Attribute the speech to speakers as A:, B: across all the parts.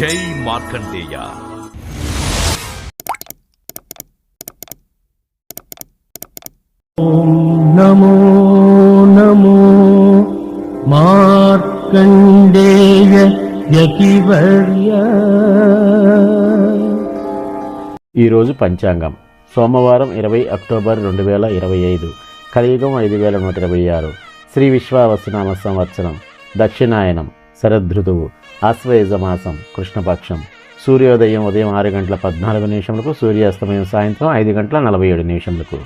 A: జై మార్కండేయ.
B: నమో నమో మార్కండేయ యతివర్య.
C: ఈరోజు పంచాంగం. సోమవారం ఇరవై అక్టోబర్ రెండు వేల ఇరవై ఐదు కలియుగం ఐదు వేల నూట ఇరవై ఆరు. శ్రీ విశ్వావసనామ సంవత్సరం. దక్షిణాయనం. శరదృతువు. ఆశ్వయుజ మాసం కృష్ణపక్షం. సూర్యోదయం ఉదయం ఆరు గంటల పద్నాలుగు నిమిషములకు సూర్యాస్తమయం సాయంత్రం ఐదు గంటల నలభై ఏడు నిమిషములకు.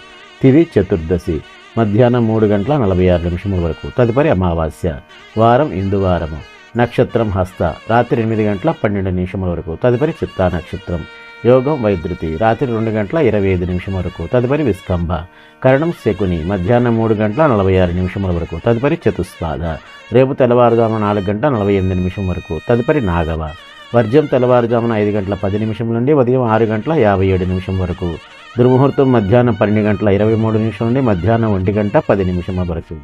C: తిది చతుర్దశి మధ్యాహ్నం మూడు గంటల నలభై ఆరు నిమిషముల వరకు. తదుపరి అమావాస్య వారం ఇందువారము. నక్షత్రం హస్త రాత్రి ఎనిమిది గంటల పన్నెండు నిమిషముల వరకు. తదుపరి చిత్తా నక్షత్రం. యోగం వైద్యుతి రాత్రి రెండు గంటల ఇరవై ఐదు నిమిషం వరకు. తదుపరి విస్కంభ. కరణం శకుని. మధ్యాహ్నం మూడు గంటల నలభై ఆరు నిమిషముల వరకు. తదుపరి చతుస్పాద రేపు తెల్లవారుజామున నాలుగు గంటల నలభై ఎనిమిది నిమిషం వరకు. తదుపరి నాగవ. వర్జం తెల్లవారుజామున ఐదు గంటల పది నిమిషం నుండి ఉదయం ఆరు గంటల యాభై ఏడు నిమిషం వరకు. దుర్ముహూర్తం మధ్యాహ్నం పన్నెండు గంటల ఇరవై మూడు నిమిషం నుండి మధ్యాహ్నం ఒంటి గంట పది నిమిషం వరకు.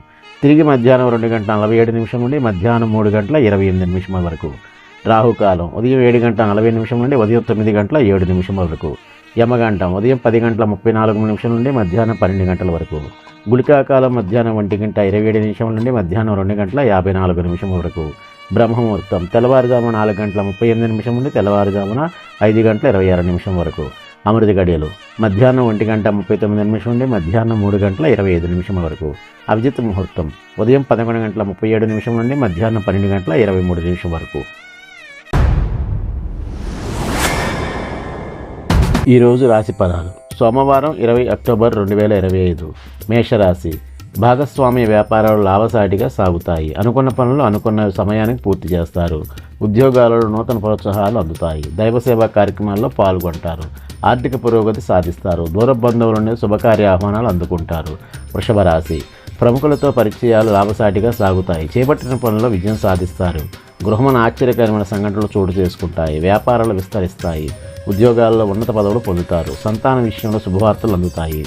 C: తిరిగి మధ్యాహ్నం రెండు గంటల నలభై ఏడు నిమిషం నుండి మధ్యాహ్నం మూడు గంటల ఇరవై ఎనిమిది నిమిషం వరకు. రాహుకాలం. ఉదయం ఏడు గంటల నలభై నిమిషం నుండి ఉదయం తొమ్మిది గంటల ఏడు నిమిషం వరకు. యమగంటం. ఉదయం పది గంటల ముప్పై నాలుగు నిమిషం నుండి మధ్యాహ్నం పన్నెండు గంటల వరకు. గుళికాకాలం మధ్యాహ్నం ఒంటి గంట ఇరవై ఏడు నిమిషం నుండి మధ్యాహ్నం రెండు గంటల యాభై నాలుగు నిమిషం వరకు. బ్రహ్మముహూర్తం. తెల్లవారుజామున నాలుగు గంటల ముప్పై ఎనిమిది నిమిషం నుండి తెల్లవారుజామున ఐదు గంటల ఇరవై ఆరు నిమిషం వరకు. అమృత గడియలు. మధ్యాహ్నం ఒంటి గంట ముప్పై తొమ్మిది నిమిషం నుండి మధ్యాహ్నం మూడు గంటల ఇరవై ఐదు నిమిషం వరకు. అభిజిత్ ముహూర్తం. ఉదయం పదకొండు గంటల ముప్పై ఏడు నిమిషం నుండి మధ్యాహ్నం పన్నెండు గంటల ఇరవై మూడు నిమిషం వరకు. ఈరోజు రాశి ఫలాలు. సోమవారం ఇరవై అక్టోబర్ రెండు వేల ఇరవై ఐదు. మేషరాశి. భాగస్వామ్య వ్యాపారాలు లాభసాటిగా సాగుతాయి. అనుకున్న పనులు అనుకున్న సమయానికి పూర్తి చేస్తారు. ఉద్యోగాలలో నూతన ప్రోత్సాహాలు అందుతాయి. దైవ సేవా కార్యక్రమాల్లో పాల్గొంటారు. ఆర్థిక పురోగతి సాధిస్తారు. దూర బంధువుల నుండి శుభకార్య ఆహ్వానాలు అందుకుంటారు. వృషభ రాశి ప్రముఖులతో పరిచయాలు లాభసాటిగా సాగుతాయి. చేపట్టిన పనుల్లో విజయం సాధిస్తారు. గృహమున ఆశ్చర్యకరమైన సంఘటనలు చోటు చేసుకుంటాయి వ్యాపారాలు విస్తరిస్తాయి ఉద్యోగాల్లో ఉన్నత పదవులు పొందుతారు సంతాన విషయంలో శుభవార్తలు అందుతాయి.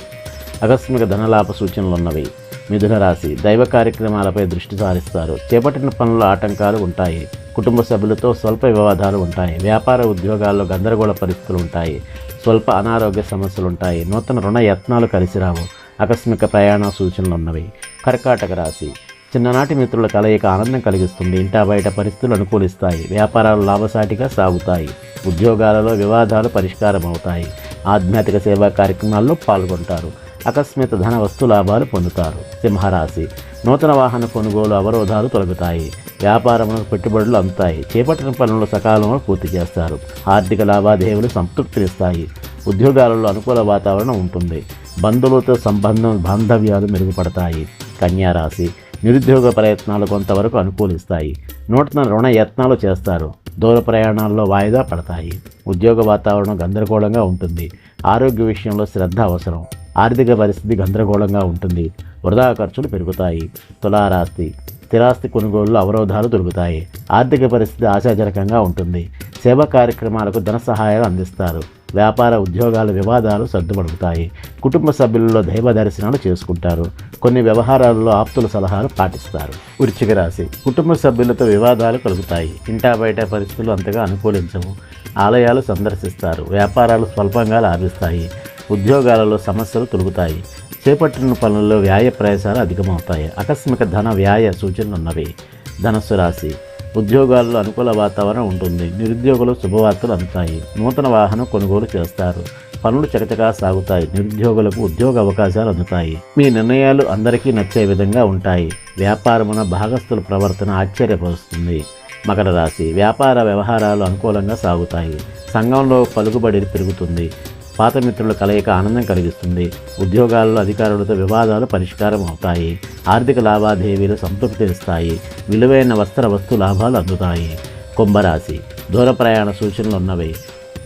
C: ఆకస్మిక ధనలాభ సూచనలు ఉన్నవి. మిథునరాశి దైవ కార్యక్రమాలపై దృష్టి సారిస్తారు. చేపట్టిన పనుల్లో ఆటంకాలు ఉంటాయి. కుటుంబ సభ్యులతో స్వల్ప వివాదాలు ఉంటాయి. వ్యాపార ఉద్యోగాల్లో గందరగోళ పరిస్థితులు ఉంటాయి. స్వల్ప అనారోగ్య సమస్యలు ఉంటాయి. నూతన రుణ యత్నాలు కలిసి రావు. ఆకస్మిక ప్రయాణ సూచనలు ఉన్నవి. కర్కాటక రాశి చిన్ననాటి మిత్రుల కలయిక ఆనందం కలిగిస్తుంది. ఇంటా బయట పరిస్థితులు అనుకూలిస్తాయి. వ్యాపారాలు లాభసాటిగా సాగుతాయి. ఉద్యోగాలలో వివాదాలు పరిష్కారం అవుతాయి ఆధ్యాత్మిక సేవా కార్యక్రమాల్లో పాల్గొంటారు. అకస్మాత్ ధన వస్తు లాభాలు పొందుతారు. సింహరాశి. నూతన వాహన కొనుగోలు అవరోధాలు తొలగుతాయి. వ్యాపారములకు పెట్టుబడులు అందుతాయి. చేపట్టిన పనులు సకాలంలో పూర్తి చేస్తారు. ఆర్థిక లావాదేవీలు సంతృప్తినిస్తాయి. ఉద్యోగాలలో అనుకూల వాతావరణం ఉంటుంది. బంధువులతో సంబంధం బాంధవ్యాలు మెరుగుపడతాయి. కన్యారాశి. నిరుద్యోగ ప్రయత్నాలు కొంతవరకు అనుకూలిస్తాయి. నూతన రుణ యత్నాలు చేస్తారు. దూర ప్రయాణాల్లో వాయిదా పడతాయి. ఉద్యోగ వాతావరణం గందరగోళంగా ఉంటుంది. ఆరోగ్య విషయంలో శ్రద్ధ అవసరం. ఆర్థిక పరిస్థితి గందరగోళంగా ఉంటుంది. వృధా ఖర్చులు పెరుగుతాయి. తులారాస్తి స్థిరాస్తి కొనుగోలు అవరోధాలు దొరుకుతాయి. ఆర్థిక పరిస్థితి ఆశాజనకంగా ఉంటుంది. సేవా కార్యక్రమాలకు ధన సహాయాలు అందిస్తారు. వ్యాపార ఉద్యోగాల వివాదాలు సర్దుమడుగుతాయి. కుటుంబ సభ్యులలో దైవ దర్శనాలు చేసుకుంటారు. కొన్ని వ్యవహారాలలో ఆప్తుల సలహాలు పాటిస్తారు. వృచ్చిక రాశి. కుటుంబ సభ్యులతో వివాదాలు కలుగుతాయి. ఇంటా బయట పరిస్థితులు అంతగా అనుకూలించవు. ఆలయాలు సందర్శిస్తారు. వ్యాపారాలు స్వల్పంగా లాభిస్తాయి. ఉద్యోగాలలో సమస్యలు తొలుగుతాయి. చేపట్టిన పనుల్లో వ్యాయ ప్రయాసాలు అధికమవుతాయి. ఆకస్మిక ధన వ్యాయ సూచనలు ఉన్నవి ధనస్సు రాశి. ఉద్యోగాల్లో అనుకూల వాతావరణం ఉంటుంది. నిరుద్యోగులు శుభవార్తలు అందుతాయి. నూతన వాహనం కొనుగోలు చేస్తారు. పనులు చకచకా సాగుతాయి. నిరుద్యోగులకు ఉద్యోగ అవకాశాలు అందుతాయి. మీ నిర్ణయాలు అందరికీ నచ్చే విధంగా ఉంటాయి. వ్యాపారమున భాగస్థుల ప్రవర్తన ఆశ్చర్యపరుస్తుంది. మకర రాశి వ్యాపార వ్యవహారాలు అనుకూలంగా సాగుతాయి. సంఘంలో పలుకుబడి పెరుగుతుంది. పాత మిత్రుల కలయిక ఆనందం కలిగిస్తుంది. ఉద్యోగాల్లో అధికారులతో వివాదాలు పరిష్కారం అవుతాయి ఆర్థిక లావాదేవీలు సంతృప్తినిస్తాయి. విలువైన వస్త్ర వస్తు లాభాలు అందుతాయి. కుంభరాశి. దూర ప్రయాణ సూచనలు ఉన్నవి.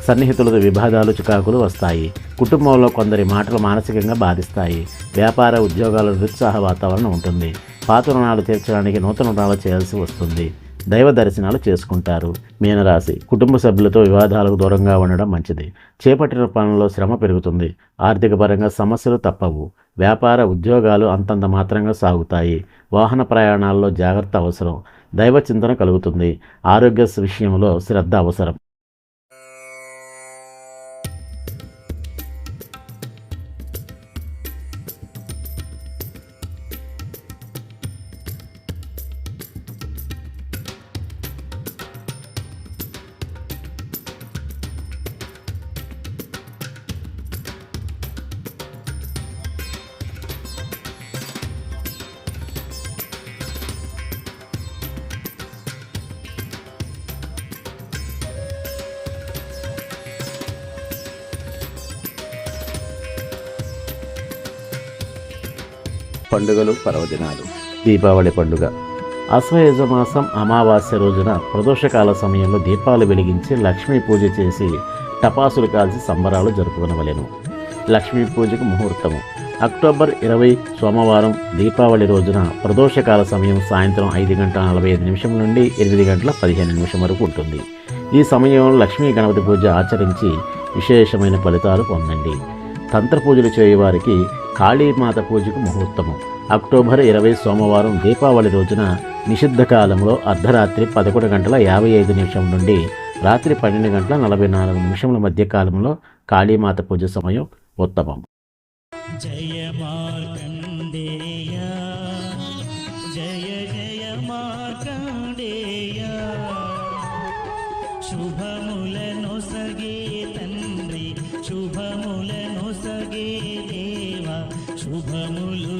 C: సన్నిహితులతో విభేదాలు చికాకులు వస్తాయి. కుటుంబంలో కొందరి మాటలు మానసికంగా బాధిస్తాయి. వ్యాపార ఉద్యోగాల నిరుత్సాహ వాతావరణం ఉంటుంది. పాత రుణాలు తీర్చడానికి నూతన రుణాలు చేయాల్సి వస్తుంది. దైవ దర్శనాలు చేసుకుంటారు. మీనరాశి కుటుంబ సభ్యులతో వివాదాలకు దూరంగా ఉండడం మంచిది. చేపట్టిన పనుల్లో శ్రమ పెరుగుతుంది. ఆర్థిక పరంగా సమస్యలు తప్పవు. వ్యాపార ఉద్యోగాలు అంతంత మాత్రంగా సాగుతాయి. వాహన ప్రయాణాల్లో జాగ్రత్త అవసరం. దైవ చింతన కలుగుతుంది. ఆరోగ్య విషయంలో శ్రద్ధ అవసరం. పండుగలు పర్వదినాలు. దీపావళి పండుగ. అశ్వయుజ మాసం అమావాస్య రోజున ప్రదోషకాల సమయంలో దీపాలు వెలిగించి లక్ష్మీ పూజ చేసి టపాసులు కాల్చి సంబరాలు జరుపుకునవలెను. లక్ష్మీ పూజకు ముహూర్తము. అక్టోబర్ ఇరవై సోమవారం దీపావళి రోజున ప్రదోషకాల సమయం సాయంత్రం ఐదు గంటల నలభై ఐదు నిమిషం నుండి ఎనిమిది గంటల పదిహేను నిమిషం వరకు ఉంటుంది. ఈ సమయంలో లక్ష్మీ గణపతి పూజ ఆచరించి విశేషమైన ఫలితాలు పొందండి. తంత్ర పూజలు చేయవారికి కాళీమాత పూజకు ముహూర్తము. అక్టోబర్ ఇరవై సోమవారం దీపావళి రోజున నిషిద్ధ కాలంలో అర్ధరాత్రి పదకొండు గంటల యాభై ఐదు నిమిషం నుండి రాత్రి పన్నెండు గంటల నలభై నాలుగు నిమిషముల మధ్య కాలంలో కాళీమాత పూజ సమయం ఉత్తమం.
A: జయ మార్కండేయ జయ జయ మార్కండేయ. శుభములను సగే తండ్రి శుభములను సగే దేవా శుభములు